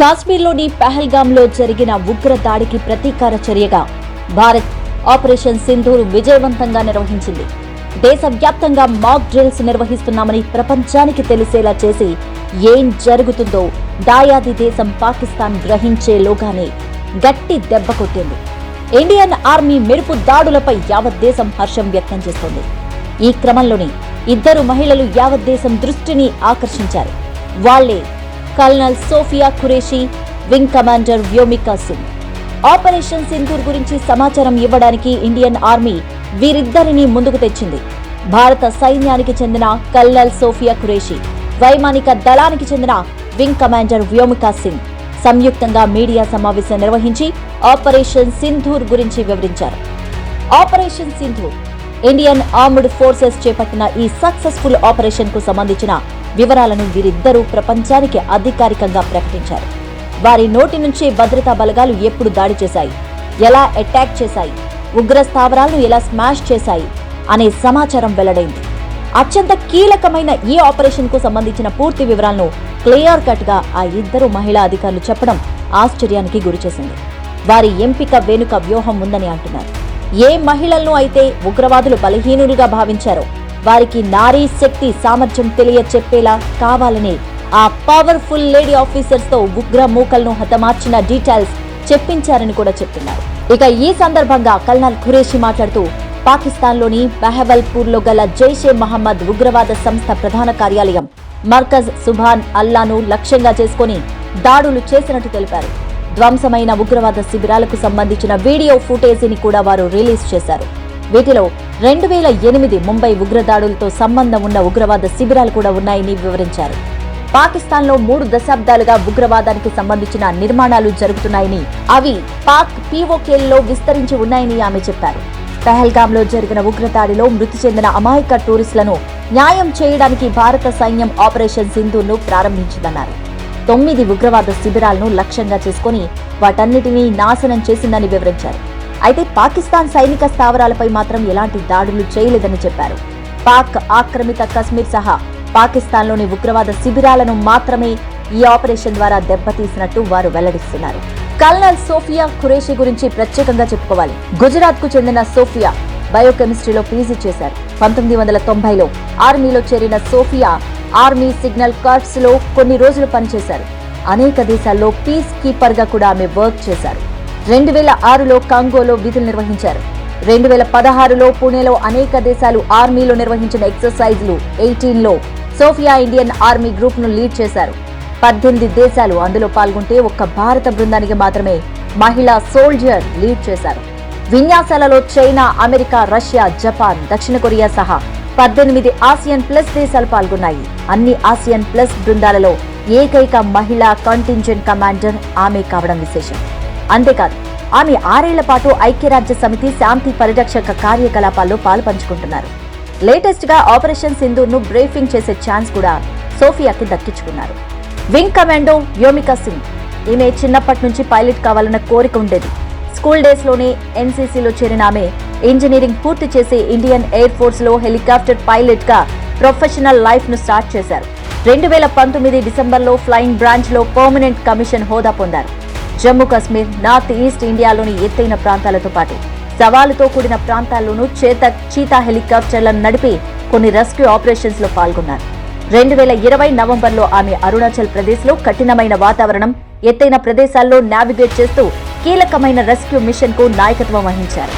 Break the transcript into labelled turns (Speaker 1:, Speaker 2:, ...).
Speaker 1: కాశ్మీర్లోని పహల్గాంలో జరిగిన ఉగ్ర దాడికి ప్రతీకార చర్యగా భారత్ ఆపరేషన్ సింధూర్ విజయవంతంగా నిర్వహించింది. దేశవ్యాప్తంగా మాక్ డ్రిల్స్ నిర్వహిస్తున్నామని ప్రపంచానికి తెలిసేలా చేసి ఏం జరుగుతుందో దాయాది దేశం పాకిస్తాన్ గ్రహించేలోగానే గట్టి దెబ్బ కొట్టింది. ఇండియన్ ఆర్మీ మెరుపు దాడులపై యావత్ దేశం హర్షం వ్యక్తం చేస్తోంది. ఈ క్రమంలోనే ఇద్దరు మహిళలు యావత్ దేశం దృష్టిని ఆకర్షించారు. వాళ్ళే colonel Sofiya Qureshi wing commander Vyomika Singh. Operation Sindoor గురించి సమాచారం ఇవ్వడానికి ఇండియన్ ఆర్మీ వీరిద్దరిని ముందుకు తెచ్చింది. భారత సైన్యానికి చెందిన కల్నల్ సోఫియా ఖురేషి వైమానిక దళానికి చెందిన వింగ్ కమాండర్ వ్యోమికా సింగ్ సంయుక్తంగా మీడియా సమావేశం నిర్వహించి ఆపరేషన్ సింధూర్ గురించి వివరించారు. Operation Sindoor Indian armed forces చేపట్టిన ఈ సక్సెస్ఫుల్ ఆపరేషన్కు సంబంధించిన వివరాలను వీరిద్దరూ ప్రపంచానికి అధికారికంగా ప్రకటించారు. వారి నోటి నుంచి భద్రతా బలగాలు ఎప్పుడు దాడి చేశాయి? ఎలా అటాక్ చేశాయి? ఉగ్ర స్థావరాలను ఎలా స్మాష్ చేశాయి? అనే సమాచారం వెల్లడైంది. అత్యంత కీలకమైన ఈ ఆపరేషన్కు సంబంధించిన పూర్తి వివరాలను క్లియర్ కట్గా ఆ ఇద్దరు మహిళా అధికారులు చెప్పడం ఆశ్చర్యానికి గురిచేసింది వారి ఎంపిక వెనుక వ్యూహం ఉందని అంటున్నారు. ఏ మహిళలను అయితే ఉగ్రవాదులు బలహీనులుగా భావించారో వారికి నారీ శక్తి సామర్థ్యం తెలియ చెప్పేలా కావాలని ఆ పవర్ఫుల్ లేడీ ఆఫీసర్స్తో ఉగ్ర మూకలను హతమార్చిన డీటెయిల్స్ చెప్పించారని కూడా చెప్తున్నారు ఇక ఈ సందర్భంగా కల్నల్ ఖురేషి మాట్లాడుతూ పాకిస్తాన్లోని బెహవల్పూర్లో గల జైషే మహమ్మద్ ఉగ్రవాద సంస్థ ప్రధాన కార్యాలయం మర్కజ్ సుభాన్ అల్లాను లక్ష్యంగా చేసుకుని దాడులు చేసినట్టు తెలిపారు. ధ్వంసమైన ఉగ్రవాద శిబిరాలకు సంబంధించిన వీడియో ఫుటేజీని కూడా వారు రిలీజ్ చేశారు. వీటిలో రెండు వేల ఎనిమిది ముంబై ఉగ్రదాడులతో సంబంధం ఉన్న ఉగ్రవాద శిబిరాలు కూడా ఉన్నాయని వివరించారు. పాకిస్తాన్లో మూడు దశాబ్దాలుగా ఉగ్రవాదానికి సంబంధించిన నిర్మాణాలు జరుగుతున్నాయని అవి పాక్ పీఓకేల్లో విస్తరించి ఉన్నాయని ఆమె చెప్పారు. పహల్గాంలో జరిగిన ఉగ్రదాడిలో మృతి చెందిన అమాయక టూరిస్టులను న్యాయం చేయడానికి భారత సైన్యం ఆపరేషన్ సింధును ప్రారంభించిందన్నారు. తొమ్మిది ఉగ్రవాద శిబిరాలను లక్ష్యంగా చేసుకుని వాటన్నిటినీ నాశనం చేసిందని వివరించారు. అయితే పాకిస్తాన్ సైనిక స్థావరాలపై మాత్రం ఎలాంటి దాడులు చేయలేదని చెప్పారు. పాక్ ఆక్రమిత కశ్మీర్ సహా పాకిస్తాన్లోని ఉగ్రవాద శిబిరాలను మాత్రమే ఈ ఆపరేషన్ ద్వారా దెబ్బతీసినట్టు వారు వెల్లడిస్తున్నారు. కల్నల్ సోఫియా ఖురేషి గురించి ప్రత్యేకంగా చెప్పుకోవాలి. గుజరాత్కు చెందిన సోఫియా బయోకెమిస్ట్రీలో పీజీ చేశారు. పంతొమ్మిది వందల తొంభైలో ఆర్మీలో చేరిన సోఫియా ఆర్మీ సిగ్నల్ కార్ప్స్లో కొన్ని రోజులు పనిచేశారు. అనేక దేశాల్లో పీస్ కీపర్గా కూడా ఆమె వర్క్ చేశారు. రెండు వేల ఆరులో కాంగోలో విధులు నిర్వహించారు. రెండు వేల పదహారులో పుణేలో అనేక దేశాలు ఆర్మీలో నిర్వహించిన ఎక్సర్సైజ్లు ఎయిటీన్లో సోఫియా ఇండియన్ ఆర్మీ గ్రూప్ను లీడ్ చేశారు. పద్దెనిమిది దేశాలు అందులో పాల్గొంటే ఒక్క భారత బృందానికి మాత్రమే మహిళా సోల్జర్ లీడ్ చేశారు. విన్యాసాలలో చైనా అమెరికా రష్యా జపాన్ దక్షిణ కొరియా సహా పద్దెనిమిది ఆసియన్ ప్లస్ దేశాలు పాల్గొన్నాయి. అన్ని ఆసియన్ ప్లస్ బృందాలలో ఏకైక మహిళా కంటింజెంట్ కమాండర్ ఆమె కావడం విశేషం. అంతేకాదు ఆమె ఆరేళ్ళ పాటు ఐక్యరాజ్య సమితి శాంతి పరిరక్షక కార్యకలాపాల్లో పాలుపంచుకుంటున్నారు. లేటెస్ట్గా ఆపరేషన్ సింధూర్ను బ్రీఫింగ్ చేసే ఛాన్స్ కూడా సోఫియాకి దక్కించుకున్నారు. వింగ్ కమాండో యోమికా సింగ్ ఈమె చిన్నప్పటి నుంచి పైలట్ కావాలన్న కోరిక ఉండేది. స్కూల్ డేస్లోనే ఎన్సీసీలో చేరిన ఆమె ఇంజనీరింగ్ పూర్తి చేసి ఇండియన్ ఎయిర్ ఫోర్స్లో హెలికాప్టర్ పైలట్గా ప్రొఫెషనల్ లైఫ్ను స్టార్ట్ చేశారు. రెండు వేల పంతొమ్మిది డిసెంబర్లో ఫ్లయింగ్ బ్రాంచ్లో పర్మనెంట్ కమిషన్ హోదా పొందారు. జమ్మూ కాశ్మీర్ నార్త్ ఈస్ట్ ఇండియాలోని ఎత్తైన ప్రాంతాలతో పాటు సవాలుతో కూడిన ప్రాంతాల్లోనూ చేత చీతా హెలికాప్టర్లను నడిపి కొన్ని రెస్క్యూ ఆపరేషన్స్లో పాల్గొన్నారు. రెండు వేల ఇరవై నవంబర్లో ఆమె అరుణాచల్ ప్రదేశ్లో కఠినమైన వాతావరణం ఎత్తైన ప్రదేశాల్లో నావిగేట్ చేస్తూ కీలకమైన రెస్క్యూ మిషన్కు నాయకత్వం వహించారు.